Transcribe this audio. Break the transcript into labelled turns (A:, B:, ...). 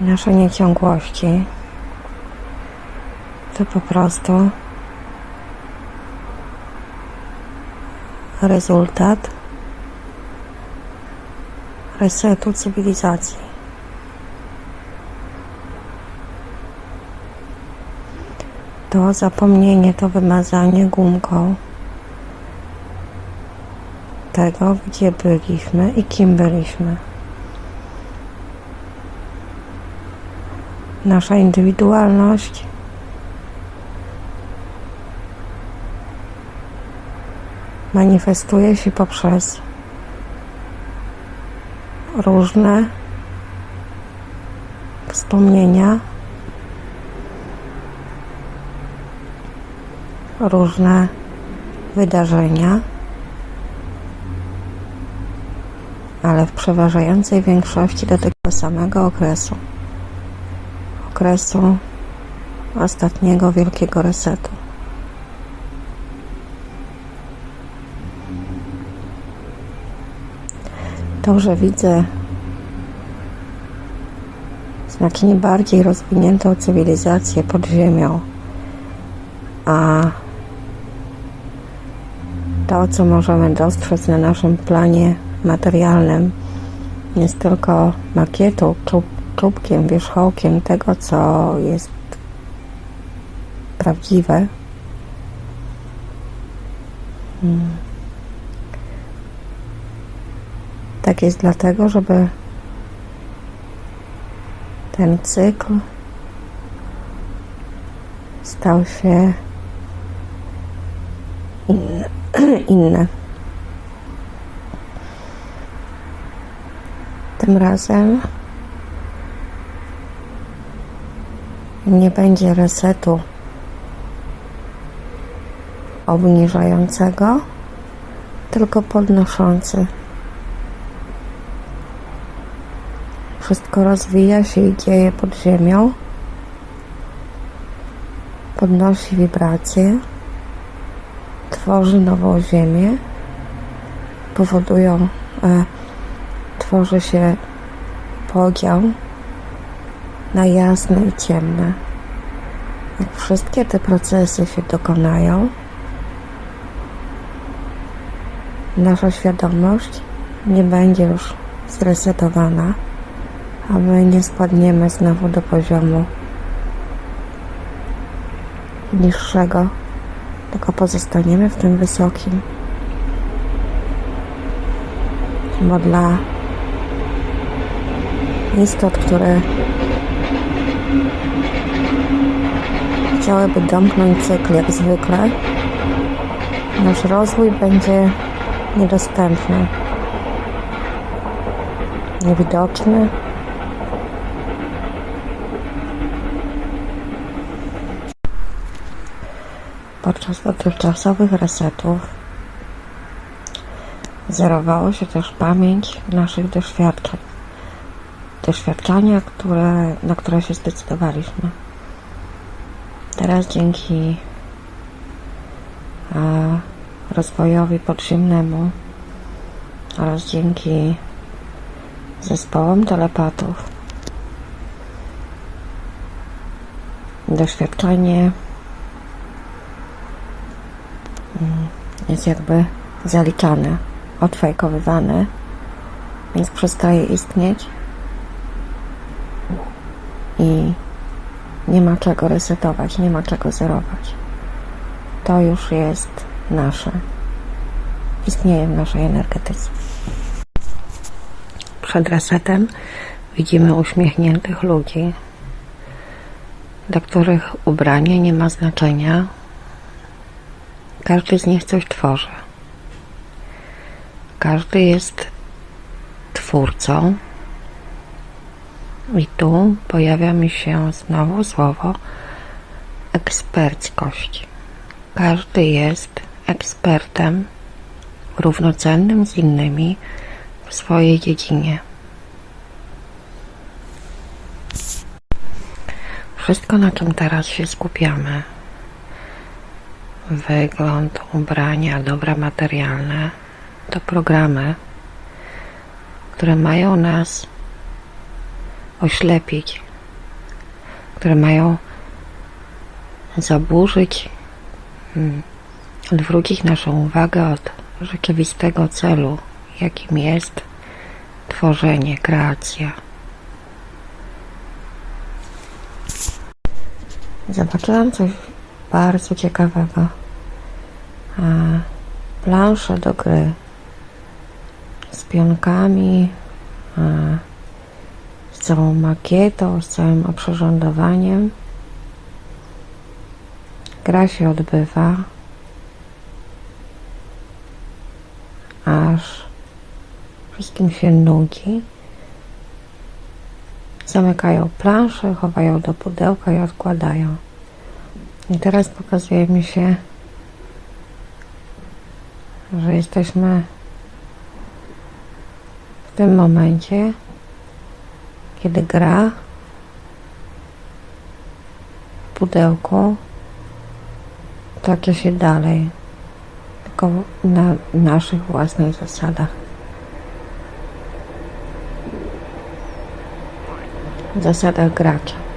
A: Nasze nieciągłości to po prostu rezultat resetu cywilizacji. To zapomnienie, to wymazanie gumką tego, gdzie byliśmy i kim byliśmy. Nasza indywidualność. Manifestuje się poprzez różne wspomnienia, różne wydarzenia, ale w przeważającej większości do tego samego okresu okresu ostatniego wielkiego resetu. To, że widzę znacznie bardziej rozwiniętą cywilizację pod ziemią, a to, co możemy dostrzec na naszym planie materialnym, jest tylko makietą czub, czubkiem, wierzchołkiem tego, co jest prawdziwe. Hmm. Tak jest dlatego, żeby ten cykl stał się inny. inny. Tym razem nie będzie resetu obniżającego, tylko podnoszący. Wszystko rozwija się i dzieje pod ziemią, podnosi wibracje, tworzy nową ziemię, powodują, e, tworzy się podział na jasne i ciemne. Jak wszystkie te procesy się dokonają, nasza świadomość nie będzie już zresetowana, a my nie spadniemy znowu do poziomu niższego, tylko pozostaniemy w tym wysokim. Bo dla istot, które chciałyby domknąć cykl jak zwykle, nasz rozwój będzie niedostępny, niewidoczny. Podczas dotychczasowych resetów zerowało się też pamięć naszych doświadczeń. Doświadczenia, które, na które się zdecydowaliśmy. Teraz dzięki e, rozwojowi podziemnemu oraz dzięki zespołom telepatów doświadczenie mm, jest jakby zaliczane, odfajkowywane, więc przestaje istnieć i nie ma czego resetować, nie ma czego zerować. To już jest nasze. Istnieje w naszej energetyce. Przed resetem widzimy uśmiechniętych ludzi, dla których ubranie nie ma znaczenia. Każdy z nich coś tworzy. Każdy jest twórcą, i tu pojawia mi się znowu słowo eksperckość. Każdy jest ekspertem równocennym z innymi w swojej dziedzinie. Wszystko, na czym teraz się skupiamy, wygląd, ubrania, dobra materialne, to programy, które mają nas oślepić które mają zaburzyć, mm, odwrócić naszą uwagę od rzeczywistego celu, jakim jest tworzenie, kreacja. Zobaczyłam coś bardzo ciekawego. Plansze do gry z pionkami, całą makietą, z całym oprzyrządowaniem. Gra się odbywa aż wszystkim się nudzi. Zamykają planszę, chowają do pudełka i odkładają. I teraz pokazuje mi się, że jesteśmy w tym momencie, kiedy gra w pudełku toczy się dalej, tylko na naszych własnych zasadach. Zasadach gracza.